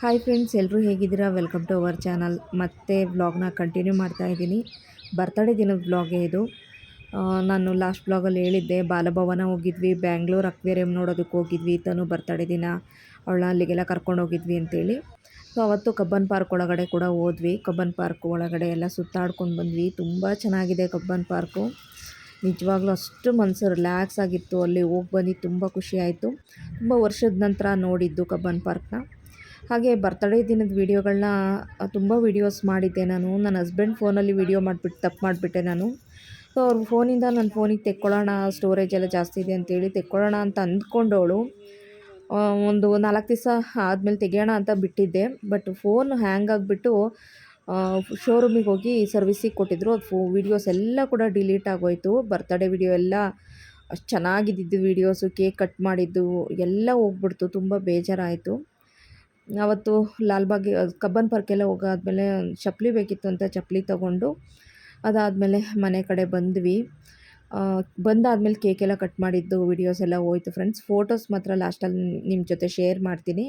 Hi friends ಎಲ್ಲರೂ ಹೇಗಿದ್ದೀರಾ? Welcome to our channel ಮತ್ತೆ ವ್ಲಾಗ್ನ ಕಂಟಿನ್ಯೂ ಮಾಡ್ತಾ ಇದ್ದೀನಿ. ಬರ್ತಡೇ ದಿನದ ವ್ಲಾಗೇ ಇದು. ನಾನು ಲಾಸ್ಟ್ ವ್ಲಾಗಲ್ಲಿ ಹೇಳಿದ್ದೆ, ಬಾಲಭವನ ಹೋಗಿದ್ವಿ ಬ್ಯಾಂಗ್ಳೂರ್ ಅಕ್ವೇರಿಯಂ ನೋಡೋದಕ್ಕೆ ಹೋಗಿದ್ವಿ, ತನು ಬರ್ತಡೇ ದಿನ ಅವಳನ್ನ ಅಲ್ಲಿಗೆಲ್ಲ ಕರ್ಕೊಂಡು ಹೋಗಿದ್ವಿ ಅಂತೇಳಿ. ಸೊ ಅವತ್ತು ಕಬ್ಬನ್ ಪಾರ್ಕ್ ಒಳಗಡೆ ಕೂಡ ಹೋದ್ವಿ. ಕಬ್ಬನ್ ಪಾರ್ಕ್ ಒಳಗಡೆ ಎಲ್ಲ ಸುತ್ತಾಡ್ಕೊಂಡು ಬಂದ್ವಿ. ತುಂಬ ಚೆನ್ನಾಗಿದೆ ಕಬ್ಬನ್ ಪಾರ್ಕು. ನಿಜವಾಗ್ಲೂ ಅಷ್ಟು ಮನಸ್ಸು ರಿಲ್ಯಾಕ್ಸ್ ಆಗಿತ್ತು. ಅಲ್ಲಿ ಹೋಗಿ ಬಂದು ತುಂಬ ಖುಷಿ ಆಯಿತು. ತುಂಬ ವರ್ಷದ ನಂತರ ನೋಡಿದ್ದು ಕಬ್ಬನ್ ಪಾರ್ಕ್ನ. ಹಾಗೆ ಬರ್ತಡೇ ದಿನದ ವೀಡಿಯೋಗಳನ್ನ, ತುಂಬ ವೀಡಿಯೋಸ್ ಮಾಡಿದ್ದೆ ನಾನು. ನನ್ನ ಹಸ್ಬೆಂಡ್ ಫೋನಲ್ಲಿ ವೀಡಿಯೋ ಮಾಡಿಬಿಟ್ಟು ತಪ್ಪು ಮಾಡಿಬಿಟ್ಟೆ ನಾನು. ಸೊ, ಅವ್ರ ಫೋನಿಂದ ನನ್ನ ಫೋನಿಗೆ ತೆಕ್ಕೊಳ್ಳೋಣ, ಸ್ಟೋರೇಜ್ ಎಲ್ಲ ಜಾಸ್ತಿ ಇದೆ ಅಂತೇಳಿ ತೆಕ್ಕೊಳ್ಳೋಣ ಅಂತ ಅಂದ್ಕೊಂಡವಳು. ಒಂದು ನಾಲ್ಕು ದಿವಸ ಆದಮೇಲೆ ತೆಗೆಯೋಣ ಅಂತ ಬಿಟ್ಟಿದ್ದೆ. ಬಟ್ ಫೋನ್ ಹ್ಯಾಂಗ್ ಆಗಿಬಿಟ್ಟು ಶೋರೂಮಿಗೆ ಹೋಗಿ ಸರ್ವಿಸಿಗೆ ಕೊಟ್ಟಿದ್ರು. ಅದು ಫೋ, ವೀಡಿಯೋಸ್ ಎಲ್ಲ ಕೂಡ ಡಿಲೀಟ್ ಆಗೋಯಿತು. ಬರ್ತಡೇ ವಿಡಿಯೋ ಎಲ್ಲ ಅಷ್ಟು ಚೆನ್ನಾಗಿದ್ದಿದ್ದು, ವೀಡಿಯೋಸು ಕೇಕ್ ಕಟ್ ಮಾಡಿದ್ದು, ಎಲ್ಲ ಹೋಗ್ಬಿಡ್ತು. ತುಂಬ ಬೇಜಾರಾಯಿತು. ಅವತ್ತು ಲಾಲ್ಬಾಗ್ ಕಬ್ಬನ್ ಪಾರ್ಕೆಲ್ಲ ಹೋಗಾದ್ಮೇಲೆ ಚಪ್ಪಲಿ ಬೇಕಿತ್ತು ಅಂತ ಚಪ್ಪಲಿ ತಗೊಂಡು ಅದಾದಮೇಲೆ ಮನೆ ಕಡೆ ಬಂದ್ವಿ. ಬಂದಾದಮೇಲೆ ಕೇಕ್ ಕೇಕೆಲ್ಲ ಕಟ್ ಮಾಡಿದ್ದು ವಿಡಿಯೋಸ್ ಎಲ್ಲ ಹೋಯ್ತು ಫ್ರೆಂಡ್ಸ್ ಫೋಟೋಸ್ ಮಾತ್ರ ಲಾಸ್ಟಲ್ಲಿ ನಿಮ್ಮ ಜೊತೆ ಶೇರ್ ಮಾಡ್ತೀನಿ.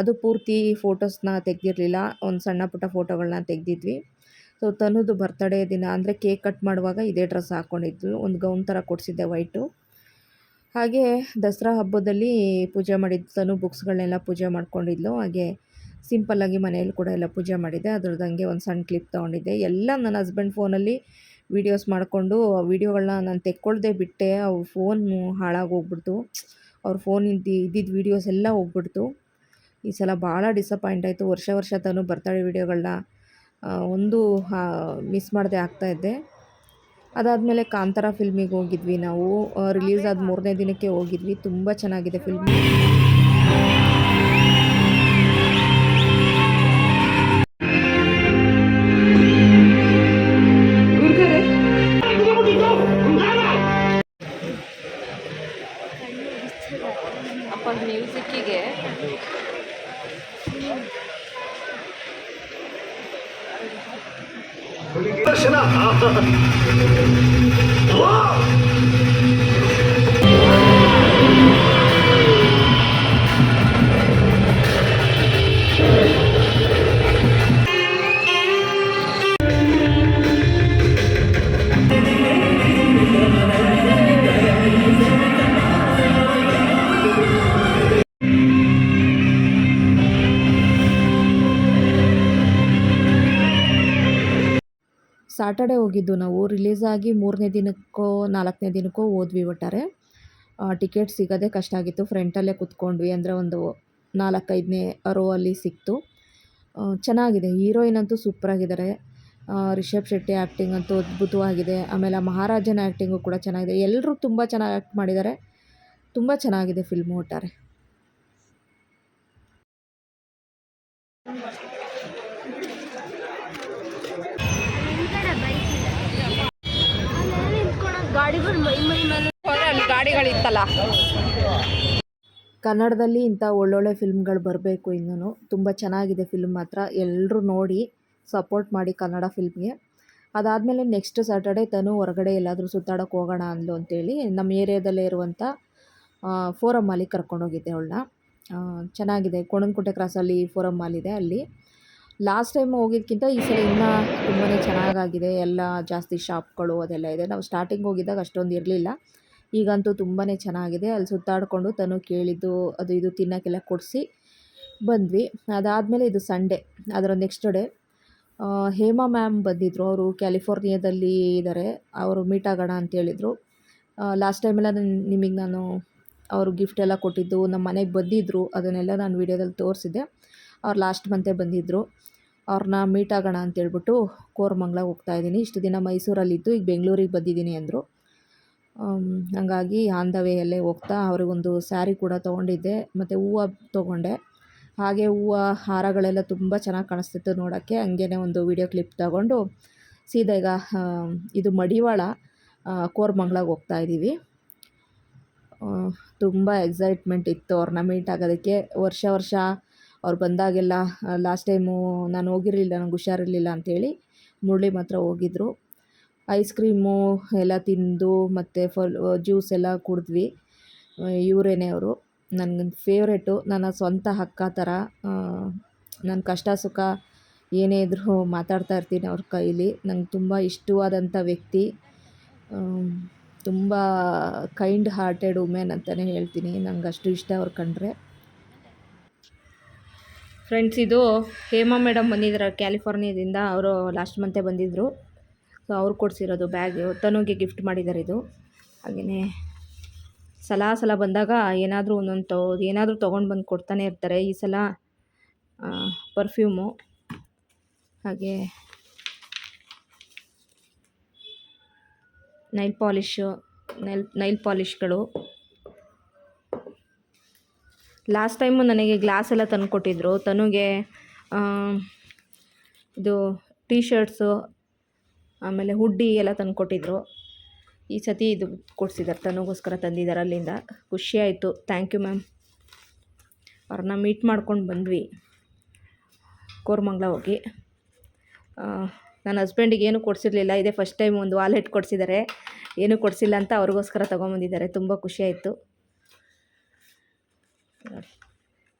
ಅದು ಪೂರ್ತಿ ಫೋಟೋಸ್ನ ತೆಗೆದಿರಲಿಲ್ಲ, ಒಂದು ಸಣ್ಣ ಪುಟ್ಟ ಫೋಟೋಗಳನ್ನ ತೆಗೆದಿದ್ವಿ. ಸೊ ತನ್ನದು ಬರ್ತಡೇ ದಿನ ಅಂದರೆ ಕೇಕ್ ಕಟ್ ಮಾಡುವಾಗ ಇದೇ ಡ್ರೆಸ್ ಹಾಕ್ಕೊಂಡಿದ್ದು ಒಂದು ಗೌನ್ ಥರ ಕೊಡಿಸಿದ್ದೆ ವೈಟು ಹಾಗೆ ದಸರಾ ಹಬ್ಬದಲ್ಲಿ ಪೂಜೆ ಮಾಡಿದ್ದು ತನು ಬುಕ್ಸ್ಗಳನ್ನೆಲ್ಲ ಪೂಜೆ ಮಾಡ್ಕೊಂಡಿದ್ಲು. ಹಾಗೆ ಸಿಂಪಲ್ಲಾಗಿ ಮನೆಯಲ್ಲಿ ಕೂಡ ಎಲ್ಲ ಪೂಜೆ ಮಾಡಿದ್ದೆ ಅದ್ರದ್ದು ಹಂಗೆ ಒಂದು ಸಣ್ಣ ಕ್ಲಿಪ್ ತೊಗೊಂಡಿದ್ದೆ. ಎಲ್ಲ ನನ್ನ ಹಸ್ಬೆಂಡ್ ಫೋನಲ್ಲಿ ವೀಡಿಯೋಸ್ ಮಾಡಿಕೊಂಡು, ಆ ವೀಡಿಯೋಗಳನ್ನ ನಾನು ತೆಕ್ಕೊಳ್ದೆ ಬಿಟ್ಟೆ. ಅವ್ರ ಫೋನ್ ಹಾಳಾಗೋಗ್ಬಿಡ್ತು ಅವ್ರ ಫೋನಿಂದ ಇದ್ದಿದ್ದು ವೀಡಿಯೋಸ್ ಎಲ್ಲ ಹೋಗ್ಬಿಡ್ತು. ಈ ಸಲ ಭಾಳ ಡಿಸಪಾಯಿಂಟ್ ಆಯಿತು. ವರ್ಷ ವರ್ಷ ತಾನು ಬರ್ತಡೇ ವೀಡಿಯೋಗಳನ್ನ ಒಂದು ಮಿಸ್ ಮಾಡದೆ ಆಗ್ತಾಯಿದ್ದೆ ಅದಾದಮೇಲೆ ಕಾಂತಾರ ಫಿಲ್ಮಿಗೆ ಹೋಗಿದ್ವಿ ನಾವು. ರಿಲೀಸ್ ಆದ ಮೂರನೇ ದಿನಕ್ಕೆ ಹೋಗಿದ್ವಿ. ತುಂಬ ಚೆನ್ನಾಗಿದೆ ಫಿಲ್ಮ್ ಸಾಟರ್ಡೆ ಹೋಗಿದ್ದು ನಾವು. ರಿಲೀಸ್ ಆಗಿ ಮೂರನೇ ದಿನಕ್ಕೋ, ನಾಲ್ಕನೇ ದಿನಕ್ಕೋ ಹೋದ್ವಿ ಒಟ್ಟಾರೆ. ಟಿಕೆಟ್ ಸಿಗೋದೇ ಕಷ್ಟ ಆಗಿತ್ತು. ಫ್ರಂಟಲ್ಲೇ ಕುತ್ಕೊಂಡ್ವಿ ಅಂದರೆ ಒಂದು ನಾಲ್ಕೈದನೇ ರೋ ಅಲ್ಲಿ ಸಿಕ್ತು. ಚೆನ್ನಾಗಿದೆ. ಹೀರೋಯಿನ್ ಅಂತೂ ಸೂಪರಾಗಿದ್ದಾರೆ ರಿಷಬ್ ಶೆಟ್ಟಿ ಆ್ಯಕ್ಟಿಂಗ್ ಅಂತೂ ಅದ್ಭುತವಾಗಿದೆ. ಆಮೇಲೆ ಮಹಾರಾಜನ ಆ್ಯಕ್ಟಿಂಗು ಕೂಡ ಚೆನ್ನಾಗಿದೆ. ಎಲ್ಲರೂ ತುಂಬ ಚೆನ್ನಾಗಿ ಆ್ಯಕ್ಟ್ ಮಾಡಿದ್ದಾರೆ. ತುಂಬ ಚೆನ್ನಾಗಿದೆ ಫಿಲ್ಮು ಒಟ್ಟಾರೆ ಗಾಡಿಗಳು ಮೈ ಮೈ ಮೇಲೆ ಅಲ್ಲಿ ಗಾಡಿಗಳಿತ್ತಲ್ಲ. ಕನ್ನಡದಲ್ಲಿ ಇಂಥ ಒಳ್ಳೊಳ್ಳೆ ಫಿಲ್ಮ್ಗಳು ಬರಬೇಕು ಇನ್ನೂ ತುಂಬ ಚೆನ್ನಾಗಿದೆ ಫಿಲ್ಮ್ ಮಾತ್ರ. ಎಲ್ಲರೂ ನೋಡಿ ಸಪೋರ್ಟ್ ಮಾಡಿ ಕನ್ನಡ ಫಿಲ್ಮ್ಗೆ. ಅದಾದಮೇಲೆ ನೆಕ್ಸ್ಟ್ ಸ್ಯಾಟರ್ಡೇ ತನು ಹೊರಗಡೆ ಎಲ್ಲಾದರೂ ಸುತ್ತಾಡೋಕೆ ಹೋಗೋಣ ಅಂದ್ಲು ಅಂತೇಳಿ ನಮ್ಮ ಏರಿಯಾದಲ್ಲೇ ಇರುವಂಥ ಫೋರಮ್ ಮಾಲಿಗೆ ಕರ್ಕೊಂಡೋಗಿದ್ದೆ ಅವಳನ್ನ. ಚೆನ್ನಾಗಿದೆ. ಕೊಣನಕುಂಟೆ ಕ್ರಾಸಲ್ಲಿ ಫೋರಮ್ ಮಾಲ್ ಇದೆ ಅಲ್ಲಿ. ಲಾಸ್ಟ್ ಟೈಮ್ ಹೋಗಿದ್ದಕ್ಕಿಂತ ಈ ಸಲ ಇನ್ನೂ ತುಂಬಾ ಚೆನ್ನಾಗಾಗಿದೆ. ಎಲ್ಲ ಜಾಸ್ತಿ ಶಾಪ್ಗಳು ಅದೆಲ್ಲ ಇದೆ. ನಾವು ಸ್ಟಾರ್ಟಿಂಗ್ ಹೋಗಿದ್ದಾಗ ಅಷ್ಟೊಂದು ಇರಲಿಲ್ಲ. ಈಗಂತೂ ತುಂಬಾ ಚೆನ್ನಾಗಿದೆ. ಅಲ್ಲಿ ಸುತ್ತಾಡಿಕೊಂಡು ತನು ಕೇಳಿದ್ದು, ಅದು ಇದು ತಿನ್ನೋಕ್ಕೆಲ್ಲ ಕೊಡಿಸಿ ಬಂದ್ವಿ. ಅದಾದಮೇಲೆ ಇದು ಸಂಡೇ, ಅದರ ನೆಕ್ಸ್ಟ್ ಡೇ. ಹೇಮಾ ಮ್ಯಾಮ್ ಬಂದಿದ್ದರು ಅವರು ಕ್ಯಾಲಿಫೋರ್ನಿಯಾದಲ್ಲಿ ಇದ್ದಾರೆ ಅವರು ಮೀಟ್ ಆಗೋಣ ಅಂತ ಹೇಳಿದರು. ಲಾಸ್ಟ್ ಟೈಮೆಲ್ಲ ನಿಮಗೆ ನಾನು ಅವರು ಗಿಫ್ಟ್ ಎಲ್ಲ ಕೊಟ್ಟಿದ್ದು, ನಮ್ಮ ಮನೆಗೆ ಬಂದಿದ್ದರು ಅದನ್ನೆಲ್ಲ ನಾನು ವೀಡಿಯೋದಲ್ಲಿ ತೋರಿಸಿದ್ದೆ. ಅವ್ರು ಲಾಸ್ಟ್ ಮಂತೇ ಬಂದಿದ್ದರು ಅವ್ರನ್ನ ಮೀಟ್ ಆಗೋಣ ಅಂತೇಳ್ಬಿಟ್ಟು ಹೋಗ್ತಾ ಇದ್ದೀನಿ. ಇಷ್ಟು ದಿನ ಮೈಸೂರಲ್ಲಿದ್ದು, ಈಗ ಬೆಂಗಳೂರಿಗೆ ಬಂದಿದ್ದೀನಿ ಅಂದರು. ಹಂಗಾಗಿ ಆನ್ ದ ವೇಯಲ್ಲೇ ಹೋಗ್ತಾ ಅವ್ರಿಗೊಂದು ಸ್ಯಾರಿ ಕೂಡ ತೊಗೊಂಡಿದ್ದೆ, ಮತ್ತು ಹೂವು ತೊಗೊಂಡೆ. ಹಾಗೆ ಹೂವು ಹಾರಗಳೆಲ್ಲ ತುಂಬ ಚೆನ್ನಾಗಿ ಕಾಣಿಸ್ತಿತ್ತು ನೋಡೋಕ್ಕೆ ಹಂಗೇ ಒಂದು ವೀಡಿಯೋ ಕ್ಲಿಪ್ ತಗೊಂಡು ಸೀದಾ ಈಗ ಇದು ಮಡಿವಾಳ ಕೋರ್ಮಂಗ್ಳಾಗ ಹೋಗ್ತಾ ಇದ್ದೀವಿ ತುಂಬ ಎಕ್ಸೈಟ್ಮೆಂಟ್ ಇತ್ತು ಅವ್ರನ್ನ ಮೀಟ್ ಆಗೋದಕ್ಕೆ. ವರ್ಷ ವರ್ಷ ಅವ್ರು ಬಂದಾಗೆಲ್ಲ ಲಾಸ್ಟ್ ಟೈಮು ನಾನು ಹೋಗಿರಲಿಲ್ಲ, ನಂಗೆ ಹುಷಾರಿರಲಿಲ್ಲ ಅಂಥೇಳಿ ಮುರಳಿ ಮಾತ್ರ ಹೋಗಿದ್ರು. ಐಸ್ ಕ್ರೀಮು ಎಲ್ಲ ತಿಂದು ಮತ್ತು ಫಲ್ ಜ್ಯೂಸ್ ಎಲ್ಲ ಕುಡಿದ್ವಿ. ಇವರೇನೆ ಅವರು. ನನ್ನ ಫೇವ್ರೇಟು ನನ್ನ ಸ್ವಂತ ಅಕ್ಕ ಥರ. ನನ್ನ ಕಷ್ಟ ಸುಖ ಏನೇ ಇದ್ದರೂ ಮಾತಾಡ್ತಾ ಇರ್ತೀನಿ ಅವ್ರ ಕೈಲಿ. ನಂಗೆ ತುಂಬ ಇಷ್ಟವಾದಂಥ ವ್ಯಕ್ತಿ. ತುಂಬ ಕೈಂಡ್ ಹಾರ್ಟೆಡ್ ವುಮೆನ್ ಅಂತಲೇ ಹೇಳ್ತೀನಿ. ನಂಗೆ ಅಷ್ಟು ಇಷ್ಟ ಅವ್ರು ಕಂಡ್ರೆ. ಫ್ರೆಂಡ್ಸ್ ಇದು ಹೇಮಾ ಮೇಡಮ್ ಬಂದಿದ್ದಾರೆ ಕ್ಯಾಲಿಫೋರ್ನಿಯಾದಿಂದ. ಅವರು ಲಾಸ್ಟ್ ಮಂತೆ ಬಂದಿದ್ದರು ಸೊ ಅವ್ರು ಕೊಡಿಸಿರೋದು ಬ್ಯಾಗ್, ತನುಗೆ ಗಿಫ್ಟ್ ಮಾಡಿದ್ದಾರೆ ಇದು. ಹಾಗೆಯೇ ಸಲ ಸಲ ಬಂದಾಗ ಏನಾದರೂ ಒಂದೊಂದು ತೊ, ಏನಾದರೂ ತೊಗೊಂಡು ಬಂದು ಕೊಡ್ತಾನೆ ಇರ್ತಾರೆ ಈ ಸಲ ಪರ್ಫ್ಯೂಮು ಹಾಗೆ ನೈಲ್ ಪಾಲಿಶು ನೈಲ್ ನೈಲ್ ಪಾಲಿಶ್ಗಳು ಲಾಸ್ಟ್ ಟೈಮು ನನಗೆ ಗ್ಲಾಸ್ ಎಲ್ಲ ತಂದು ಕೊಟ್ಟಿದ್ದರು ತನುಗೆ ಇದು ಟೀ ಶರ್ಟ್ಸು ಆಮೇಲೆ ಹುಡ್ಡಿ ಎಲ್ಲ ತಂದು ಕೊಟ್ಟಿದ್ದರು ಈ ಸತಿ ಇದು ಕೊಡಿಸಿದ್ದಾರೆ ತನಗೋಸ್ಕರ ತಂದಿದ್ದಾರೆ ಅಲ್ಲಿಂದ. ಖುಷಿ ಆಯಿತು. ಥ್ಯಾಂಕ್ ಯು ಮ್ಯಾಮ್ ಅವ್ರನ್ನ ಮೀಟ್ ಮಾಡ್ಕೊಂಡು ಬಂದ್ವಿ. ಕೋರ್ಮಂಗ್ಲ ಹೋಗಿ. ನನ್ನ ಹಸ್ಬೆಂಡಿಗೆ ಏನೂ ಕೊಡಿಸಿರ್ಲಿಲ್ಲ. ಇದೇ ಫಸ್ಟ್ ಟೈಮ್ ಒಂದು ವಾಲೆಟ್ ಕೊಡಿಸಿದ್ದಾರೆ ಏನೂ ಕೊಡಿಸಿಲ್ಲ ಅಂತ ಅವ್ರಿಗೋಸ್ಕರ ತೊಗೊಂಬಂದಿದ್ದಾರೆ. ತುಂಬ ಖುಷಿ ಆಯಿತು.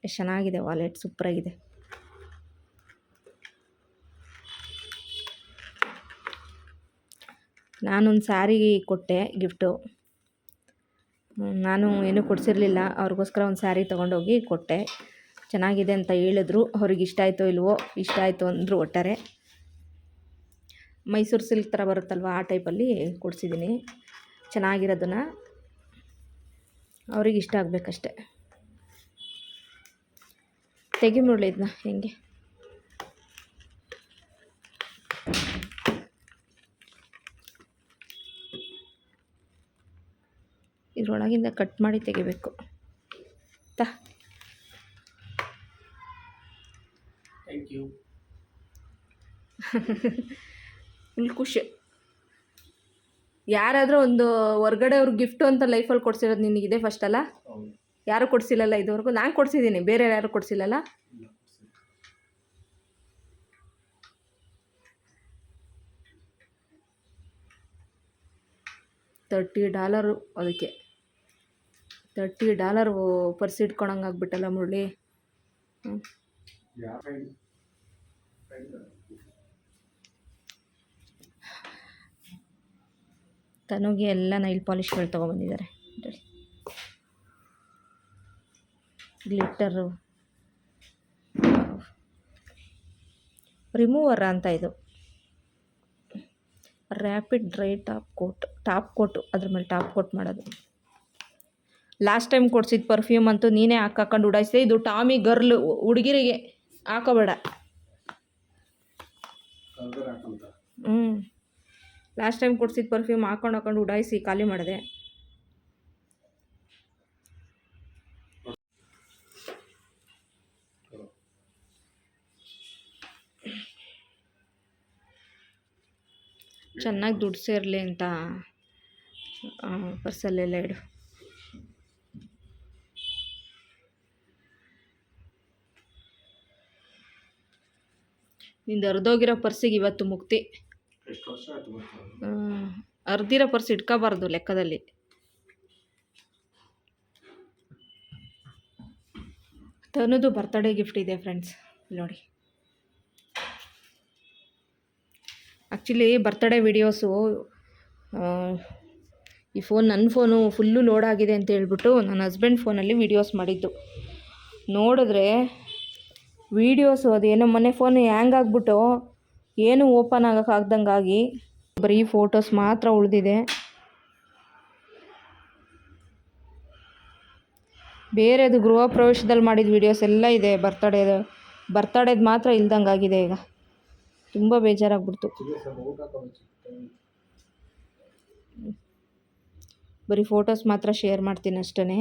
ಎಷ್ಟು ಚೆನ್ನಾಗಿದೆ ವಾಲೆಟ್ ಸೂಪ್ರಾಗಿದೆ ನಾನೊಂದು ಸ್ಯಾರಿ ಕೊಟ್ಟೆ ಗಿಫ್ಟು. ನಾನು ಏನೂ ಕೊಡಿಸಿರಲಿಲ್ಲ, ಅವ್ರಿಗೋಸ್ಕರ ಒಂದು ಸ್ಯಾರಿ ತೊಗೊಂಡೋಗಿ ಕೊಟ್ಟೆ. ಚೆನ್ನಾಗಿದೆ ಅಂತ ಹೇಳಿದ್ರು, ಅವ್ರಿಗೆ ಇಷ್ಟ ಆಯಿತೋ ಇಲ್ವೋ, ಇಷ್ಟ ಆಯಿತು ಅಂದರು ಒಟ್ಟಾರೆ. ಮೈಸೂರು ಸಿಲ್ಕ್ ಥರ ಬರುತ್ತಲ್ವ ಆ ಟೈಪಲ್ಲಿ ಕೊಡಿಸಿದ್ದೀನಿ. ಚೆನ್ನಾಗಿರೋದನ್ನು ಅವ್ರಿಗೆ ಇಷ್ಟ ಆಗಬೇಕಷ್ಟೆ. ತೆಗಿ ಮುರಳಿ ಇದನ್ನ, ಹೆಂಗೆ? ಇದ್ರೊಳಗಿಂದ ಕಟ್ ಮಾಡಿ ತೆಗಿಬೇಕು. ತಾ. ಫುಲ್ ಖುಷಿ. ಯಾರಾದರೂ ಒಂದು ಹೊರ್ಗಡೆ ಅವ್ರಿಗೆ ಗಿಫ್ಟು ಅಂತ ಲೈಫಲ್ಲಿ ಕೊಡ್ಸಿರೋದು ನಿನಗಿದೆ ಫಸ್ಟ್ ಅಲ್ಲ? ಯಾರು ಕೊಡಿಸಿಲ್ಲಲ್ಲ ಇದುವರೆಗೂ? ನಾನು ಕೊಡಿಸಿದ್ದೀನಿ ಬೇರೆ ಯಾರು ಕೊಡಿಸಿಲ್ಲಲ್ಲ? ತರ್ಟಿ ಡಾಲರು ಅದಕ್ಕೆ. ತರ್ಟಿ ಡಾಲರ್ ಪರ್ಸ್ ಇಟ್ಕೊಳಂಗೆ ಆಗ್ಬಿಟ್ಟಲ್ಲ ಮುರಳಿ. ತನುಗೆ ಎಲ್ಲ ನೈಲ್ ಪಾಲಿಶ್ಗಳು ತೊಗೊಬಂದಿದ್ದಾರೆ. ಗ್ಲಿಟ್ಟರು. ರಿಮೂವರ್ ಅಂತ ಇದು. Rapid dry top coat. Top coat, ಅದ್ರ ಮೇಲೆ ಟಾಪ್ ಕೋಟ್ ಮಾಡೋದು. ಲಾಸ್ಟ್ ಟೈಮ್ ಕೊಡ್ಸಿದ ಪರ್ಫ್ಯೂಮ್ ಅಂತೂ ನೀನೇ ಹಾಕಾಕೊಂಡು ಉಡಾಯಿಸಿದೆ. ಇದು ಟಾಮಿ ಗರ್ಲ್ ಹುಡುಗಿರಿಗೆ ಹಾಕೋಬೇಡ. ಹ್ಞೂ ಲಾಸ್ಟ್ ಟೈಮ್ ಕೊಡ್ಸಿದ ಪರ್ಫ್ಯೂಮ್ ಹಾಕೊಂಡು ಹಾಕೊಂಡು ಉಡಾಯಿಸಿ ಖಾಲಿ ಮಾಡಿದೆ. ಚೆನ್ನಾಗಿ ದುಡ್ಡು ಸೇರಲಿ ಅಂತ ಪರ್ಸಲ್ಲೆಲ್ಲ ಇಡು. ನಿಂದು ಅರ್ಧೋಗಿರೋ ಪರ್ಸಿಗೆ ಇವತ್ತು ಮುಕ್ತಿ. ಅರ್ಧಿರೋ ಪರ್ಸ್ ಇಟ್ಕೋಬಾರ್ದು ಲೆಕ್ಕದಲ್ಲಿ. ತನ್ನದು ಬರ್ತಡೇ ಗಿಫ್ಟ್ ಇದೆ ಫ್ರೆಂಡ್ಸ್ ನೋಡಿ. ಆ್ಯಕ್ಚುಲಿ ಬರ್ತಡೇ ವಿಡಿಯೋಸು ಈ ಫೋನ್ ನನ್ನ ಫೋನು ಫುಲ್ಲು ಲೋಡ್ ಆಗಿದೆ ಅಂತ ಹೇಳ್ಬಿಟ್ಟು ನನ್ನ ಹಸ್ಬೆಂಡ್ ಫೋನಲ್ಲಿ ವಿಡಿಯೋಸ್ ಮಾಡಿದ್ದು. ನೋಡಿದ್ರೆ ವೀಡಿಯೋಸು ಅದೇನೋ ಮೊನ್ನೆ ಫೋನ್ ಹ್ಯಾಂಗ್ ಆಗಿಬಿಟ್ಟು ಏನು ಓಪನ್ ಆಗೋಕ್ಕಾಗ್ದಂಗಾಗಿ ಬರೀ ಫೋಟೋಸ್ ಮಾತ್ರ ಉಳಿದಿದೆ. ಬೇರೆದು ಗೃಹ ಪ್ರವೇಶದಲ್ಲಿ ಮಾಡಿದ ವೀಡಿಯೋಸ್ ಎಲ್ಲ ಇದೆ. ಬರ್ತಡೇದು ಬರ್ತಡೇದು ಮಾತ್ರ ಇಲ್ದಂಗೆ ಆಗಿದೆ ಈಗ. ತುಂಬ ಬೇಜಾರಾಗ್ಬಿಡ್ತು. ಬರೀ ಫೋಟೋಸ್ ಮಾತ್ರ ಶೇರ್ ಮಾಡ್ತೀನಿ ಅಷ್ಟೇ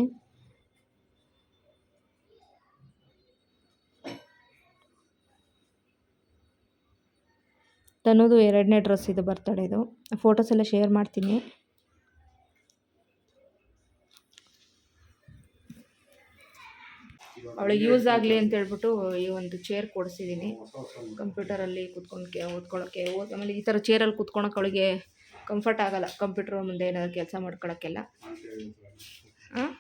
ತನ್ನದು ಎರಡನೇ ಡ್ರೆಸ್ ಇದು ಬರ್ತಡೇದು ಫೋಟೋಸ್ ಎಲ್ಲ ಶೇರ್ ಮಾಡ್ತೀನಿ. ಅವಳಿಗೆ ಯೂಸ್ ಆಗಲಿ ಅಂತ ಹೇಳ್ಬಿಟ್ಟು ಈ ಒಂದು ಚೇರ್ ಕೊಡಿಸಿದ್ದೀನಿ ಕಂಪ್ಯೂಟರಲ್ಲಿ ಕುತ್ಕೊಂಡು ಓದ್ಕೊಳ್ಳೋಕ್ಕೆ ಓದ್ ಆಮೇಲೆ ಈ ಥರ ಚೇರಲ್ಲಿ ಕುತ್ಕೊಳಕ್ಕೆ ಅವಳಿಗೆ ಕಂಫರ್ಟ್ ಆಗಲ್ಲ. ಕಂಪ್ಯೂಟರ್ ಮುಂದೆ ಏನಾದ್ರು ಕೆಲಸ ಮಾಡ್ಕೊಳಕ್ಕೆಲ್ಲ. ಹಾಂ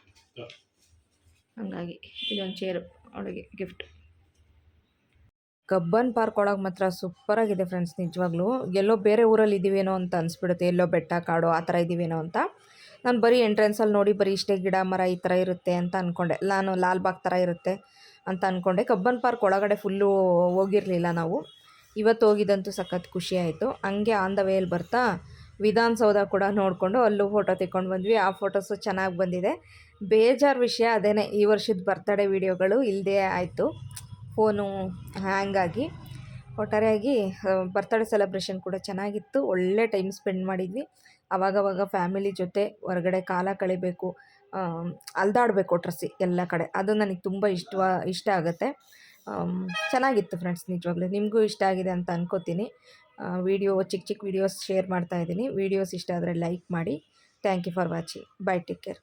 ಹಂಗಾಗಿ ಇದೊಂದು ಚೇರು ಅವಳಿಗೆ ಗಿಫ್ಟ್ ಕಬ್ಬನ್ ಪಾರ್ಕ್ ಒಳಗೆ ಮಾತ್ರ ಸೂಪರಾಗಿದೆ ಫ್ರೆಂಡ್ಸ್, ನಿಜವಾಗ್ಲೂ. ಎಲ್ಲೋ ಬೇರೆ ಊರಲ್ಲಿ ಇದ್ದೀವೇನೋ ಅಂತ ಅನ್ಸ್ಬಿಡುತ್ತೆ. ಎಲ್ಲೋ ಬೆಟ್ಟ, ಕಾಡು ಆ ಥರ ಇದ್ದೀವೇನೋ ಅಂತ. ನಾನು ಬರೀ ಎಂಟ್ರೆನ್ಸಲ್ಲಿ ನೋಡಿ ಬರೀ ಇಷ್ಟೇ ಗಿಡ, ಮರ ಈ ಥರ ಇರುತ್ತೆ ಅಂತ ಅಂದ್ಕೊಂಡೆ ನಾನು ಲಾಲ್ಬಾಗ್ ಥರ ಇರುತ್ತೆ ಅಂತ ಅಂದ್ಕೊಂಡೆ ಕಬ್ಬನ್ ಪಾರ್ಕ್ ಒಳಗಡೆ ಫುಲ್ಲು ಹೋಗಿರಲಿಲ್ಲ ನಾವು. ಇವತ್ತು ಹೋಗಿದ್ದಂತೂ ಸಖತ್ ಖುಷಿ ಆಯಿತು. ಹಂಗೆ ಆನ್ ದ ವೇಯಲ್ಲಿ ಬರ್ತಾ ವಿಧಾನಸೌಧ ಕೂಡ ನೋಡಿಕೊಂಡು ಅಲ್ಲೂ ಫೋಟೋ ತೆಕ್ಕೊಂಡು ಬಂದ್ವಿ. ಆ ಫೋಟೋಸು ಚೆನ್ನಾಗಿ ಬಂದಿದೆ. ಬೇಜಾರು ವಿಷಯ ಅದೇನೇ. ಈ ವರ್ಷದ ಬರ್ತಡೇ ವೀಡಿಯೋಗಳು ಇಲ್ಲದೇ ಆಯಿತು. ಫೋನು ಹ್ಯಾಂಗಾಗಿ ಒಟ್ಟಾರೆಯಾಗಿ ಬರ್ತ್ಡೇ ಸೆಲೆಬ್ರೇಷನ್ ಕೂಡ ಚೆನ್ನಾಗಿತ್ತು. ಒಳ್ಳೆ ಟೈಮ್ ಸ್ಪೆಂಡ್ ಮಾಡಿದ್ವಿ. ಅವಾಗವಾಗ ಫ್ಯಾಮಿಲಿ ಜೊತೆ ಹೊರಗಡೆ ಕಾಲ ಕಳಿಬೇಕು ಅಲ್ದಾಡಬೇಕು ಒಟ್ರಸಿ ಎಲ್ಲ ಕಡೆ. ಅದು ನನಗೆ ತುಂಬ ಇಷ್ಟವ, ಇಷ್ಟ ಆಗುತ್ತೆ. ಚೆನ್ನಾಗಿತ್ತು ಫ್ರೆಂಡ್ಸ್ ನಿಜವಾಗ್ಲೂ. ನಿಮಗೂ ಇಷ್ಟ ಆಗಿದೆ ಅಂತ ಅನ್ಕೋತೀನಿ. ವಿಡಿಯೋ ಚಿಕ್ಕ ಚಿಕ್ಕ ವೀಡಿಯೋಸ್ ಶೇರ್ ಮಾಡ್ತಾ ಇದ್ದೀನಿ. ವೀಡಿಯೋಸ್ ಇಷ್ಟ ಆದರೆ ಲೈಕ್ ಮಾಡಿ. Thank you for watching bye take care